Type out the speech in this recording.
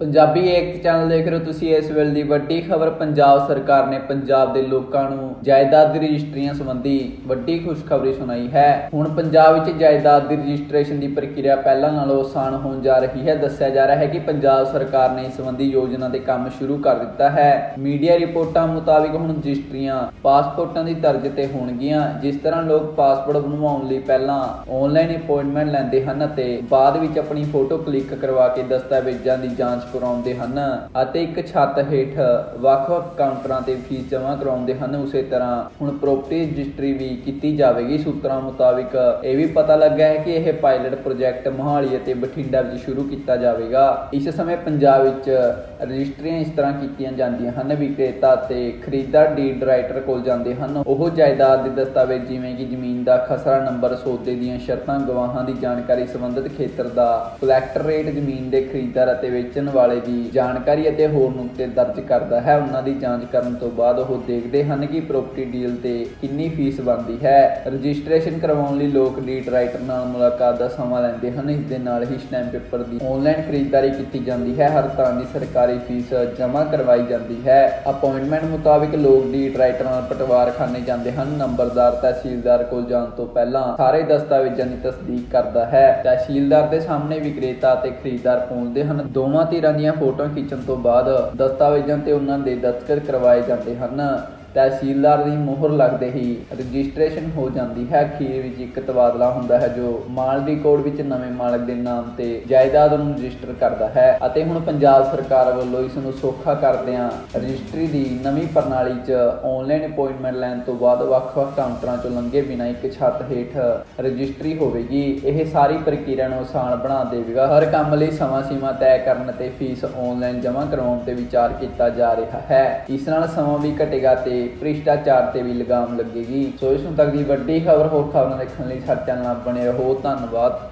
ਪੰਜਾਬੀ ਏਕਤਾ channel ਦੇਖ ਰਹੇ ਹੋ ਤੁਸੀਂ ਇਸ ਵੇਲੇ ਦੀ ਵੱਡੀ ਖਬਰ। ਪੰਜਾਬ ਸਰਕਾਰ ਨੇ ਪੰਜਾਬ ਦੇ ਲੋਕਾਂ ਨੂੰ ਜਾਇਦਾਦ ਦੀ ਰਜਿਸਟਰੀਆਂ ਸੰਬੰਧੀ ਵੱਡੀ ਖੁਸ਼ਖਬਰੀ ਸੁਣਾਈ ਹੈ। ਹੁਣ ਪੰਜਾਬ ਵਿੱਚ ਜਾਇਦਾਦ ਦੀ ਰਜਿਸਟ੍ਰੇਸ਼ਨ ਦੀ ਪ੍ਰਕਿਰਿਆ ਪਹਿਲਾਂ ਨਾਲੋਂ ਆਸਾਨ ਹੋਣ ਜਾ ਰਹੀ ਹੈ। ਦੱਸਿਆ ਜਾ ਰਿਹਾ ਹੈ ਕਿ ਪੰਜਾਬ ਸਰਕਾਰ ਨੇ ਇਸ ਸੰਬੰਧੀ ਯੋਜਨਾ ਦੇ ਕੰਮ ਸ਼ੁਰੂ ਕਰ ਦਿੱਤਾ ਹੈ। ਮੀਡੀਆ ਰਿਪੋਰਟਾਂ ਮੁਤਾਬਿਕ ਹੁਣ ਰਜਿਸਟਰੀਆਂ ਪਾਸਪੋਰਟਾਂ ਦੀ ਤਰਜ਼ ਤੇ ਹੋਣਗੀਆਂ, ਜਿਸ ਤਰ੍ਹਾਂ ਲੋਕ ਪਾਸਪੋਰਟ ਬਣਵਾਉਣ ਲਈ ਪਹਿਲਾਂ ਆਨਲਾਈਨ ਅਪਾਇੰਟਮੈਂਟ ਲੈਂਦੇ ਹਨ ਅਤੇ ਬਾਅਦ ਵਿੱਚ ਆਪਣੀ ਫੋਟੋ ਕਲਿੱਕ ਕਰਵਾ ਕੇ ਦਸਤਾਵੇਜ਼ਾਂ ਦੀ ਜਾਂਚ ਕਰਾਉਂਦੇ ਹਨ ਅਤੇ ਇੱਕ ਛੱਤ ਹੇਠ ਵੱਖ-ਵੱਖ ਕਾਊਂਟਰਾਂ ਤੇ ਫੀਸ ਜਮ੍ਹਾਂ ਕਰਾਉਂਦੇ ਹਨ। ਉਸੇ ਤਰ੍ਹਾਂ ਹੁਣ ਪ੍ਰੋਪਰਟੀ ਰਜਿਸਟਰੀ ਵੀ ਕੀਤੀ ਜਾਵੇਗੀ। ਸੂਤਰਾਂ ਮੁਤਾਬਿਕ ਇਹ ਵੀ ਪਤਾ ਲੱਗਾ ਹੈ ਕਿ ਇਹ ਪਾਇਲਟ ਪ੍ਰੋਜੈਕਟ ਮੋਹਾਲੀ ਅਤੇ ਬਠਿੰਡਾ ਵਿੱਚ ਸ਼ੁਰੂ ਕੀਤਾ ਜਾਵੇਗਾ। ਇਸ ਸਮੇਂ ਪੰਜਾਬ ਵਿੱਚ ਰਜਿਸਟਰੀਆਂ ਇਸ ਤਰ੍ਹਾਂ ਕੀਤੀਆਂ ਜਾਂਦੀਆਂ ਹਨ। ਵਿਕਰੇਤਾ ਅਤੇ ਖਰੀਦਦਾਰ ਡੀਡ ਰਾਈਟਰ ਕੋਲ ਜਾਂਦੇ ਹਨ। ਉਹ ਜਾਇਦਾਦ ਦੇ ਦਸਤਾਵੇਜ਼ ਜਿਵੇਂ ਕਿ ਜ਼ਮੀਨ ਦਾ ਖਸਰਾ, ਨੰਬਰ, ਸੌਦੇ ਦੀਆਂ ਸ਼ਰਤਾਂ, ਗਵਾਹਾਂ ਦੀ ਜਾਣਕਾਰੀ ਸੰਬੰਧਿਤ ਖੇਤਰ ਦਾ ਕਲੈਕਟਰੇਟ ਜ਼ਮੀਨ ਦੇ ਖਰੀਦਦਾਰ ਅਤੇ ਵੇਚਣ ਵਾਲੇ ਦੀ ਜਾਣਕਾਰੀ ਅਤੇ ਹੋਰ ਨੁਕਤੇ ਦਰਜ ਕਰਦਾ ਹੈ। ਉਹਨਾਂ ਦੀ ਜਾਂਚ ਕਰਨ ਤੋਂ ਬਾਅਦ ਉਹ ਦੇਖਦੇ ਹਨ ਕਿ ਪ੍ਰਾਪਰਟੀ ਡੀਲ ਤੇ ਕਿੰਨੀ ਫੀਸ ਬਣਦੀ ਹੈ। ਰਜਿਸਟ੍ਰੇਸ਼ਨ ਕਰਵਾਉਣ ਲਈ ਲੋਕ ਡੀਡ ਰਾਈਟਰ ਨਾਲ ਮੁਲਾਕਾਤ ਦਾ ਸਮਾਂ ਲੈਂਦੇ ਹਨ। ਇਸ ਦੇ ਨਾਲ ਹੀ ਸਟੈਂਪ ਪੇਪਰ ਦੀ ਆਨਲਾਈਨ ਖਰੀਦਦਾਰੀ ਕੀਤੀ ਜਾਂਦੀ ਹੈ। ਹਰ ਤਰ੍ਹਾਂ ਦੀ ਸਰਕਾਰੀ ਫੀਸ ਜਮ੍ਹਾਂ ਕਰਵਾਈ ਜਾਂਦੀ ਹੈ। ਅਪਾਇੰਟਮੈਂਟ ਮੁਤਾਬਿਕ ਲੋਕ ਡੀਡ ਰਾਈਟਰ ਨਾਲ ਪਟਵਾਰਖਾਨੇ ਜਾਂਦੇ ਹਨ। ਨੰਬਰਦਾਰ ਤਹਿਸੀਲਦਾਰ ਕੋਲ ਜਾਣ ਤੋਂ ਪਹਿਲਾਂ ਸਾਰੇ ਦਸਤਾਵੇਜ਼ਾਂ ਦੀ ਤਸਦੀਕ ਕਰਦਾ ਹੈ। ਤਹਿਸੀਲਦਾਰ ਦੇ ਸਾਹਮਣੇ ਵਿਕਰੇਤਾ ਅਤੇ ਖਰੀਦਦਾਰ ਪਹੁੰਚਦੇ ਹਨ। ਦੋਵਾਂ ਧਿਰਾਂ ਦੀਆਂ ਫੋਟੋਆਂ ਖਿੱਚਣ ਤੋਂ ਬਾਅਦ ਦਸਤਾਵੇਜ਼ਾਂ ਤੇ ਉਹਨਾਂ ਦੇ ਦਸਤਖਤ ਕਰਵਾਏ ਜਾਂਦੇ ਹਨ। ਤਹਿਸੀਲਦਾਰ ਦੀ ਮੋਹਰ ਲੱਗਦੇ ਹੀ ਰਜਿਸਟ੍ਰੇਸ਼ਨ ਹੋ ਜਾਂਦੀ ਹੈ। ਅਖੀਰ ਵਿੱਚ ਇੱਕ ਤਬਾਦਲਾ ਹੁੰਦਾ ਹੈ ਜੋ ਮਾਲ ਰਿਕਾਰਡ ਵਿੱਚ ਨਵੇਂ ਮਾਲਕ ਦੇ ਨਾਮ ਤੇ ਜਾਇਦਾਦ ਨੂੰ ਰਜਿਸਟਰ ਕਰਦਾ ਹੈ ਅਤੇ ਹੁਣ ਪੰਜਾਬ ਸਰਕਾਰ ਵੱਲੋਂ ਇਸ ਨੂੰ ਸੌਖਾ ਕਰਦਿਆਂ ਰਜਿਸਟਰੀ ਦੀ ਨਵੀਂ ਪ੍ਰਣਾਲੀ 'ਚ ਆਨਲਾਈਨ ਅਪਾਇੰਟਮੈਂਟ ਲੈਣ ਤੋਂ ਬਾਅਦ ਵੱਖ-ਵੱਖ ਕਾਊਂਟਰਾਂ 'ਚੋਂ ਲੰਘੇ ਬਿਨਾਂ ਇੱਕ ਛੱਤ ਹੇਠ ਰਜਿਸਟਰੀ ਹੋਵੇਗੀ। ਇਹ ਸਾਰੀ ਪ੍ਰਕਿਰਿਆ ਨੂੰ ਆਸਾਨ ਬਣਾ ਦੇਵੇਗਾ। ਹਰ ਕੰਮ ਲਈ ਸਮਾਂ ਸੀਮਾ ਤੈਅ ਕਰਨ ਤੇ ਫੀਸ ਆਨਲਾਈਨ ਜਮ੍ਹਾਂ ਕਰਵਾਉਣ ਤੇ ਵਿਚਾਰ ਕੀਤਾ ਜਾ ਰਿਹਾ ਹੈ। ਇਸ ਨਾਲ ਸਮਾਂ ਵੀ ਘਟੇਗਾ ਤੇ ਤੇ ਭ੍ਰਿਸ਼ਟਾਚਾਰ ਤੇ ਵੀ ਲਗਾਮ ਲੱਗੇਗੀ। ਸੋ ਇਸ ਨੂੰ ਤੱਕ ਦੀ ਵੱਡੀ ਖਬਰ ਹੋਰ ਖਬਰਾਂ ਦੇਖਣ ਲਈ ਸਾਡੇ ਚੈਨਲ ਨਾਲ ਬਣੇ ਰਹੋ। ਧੰਨਵਾਦ।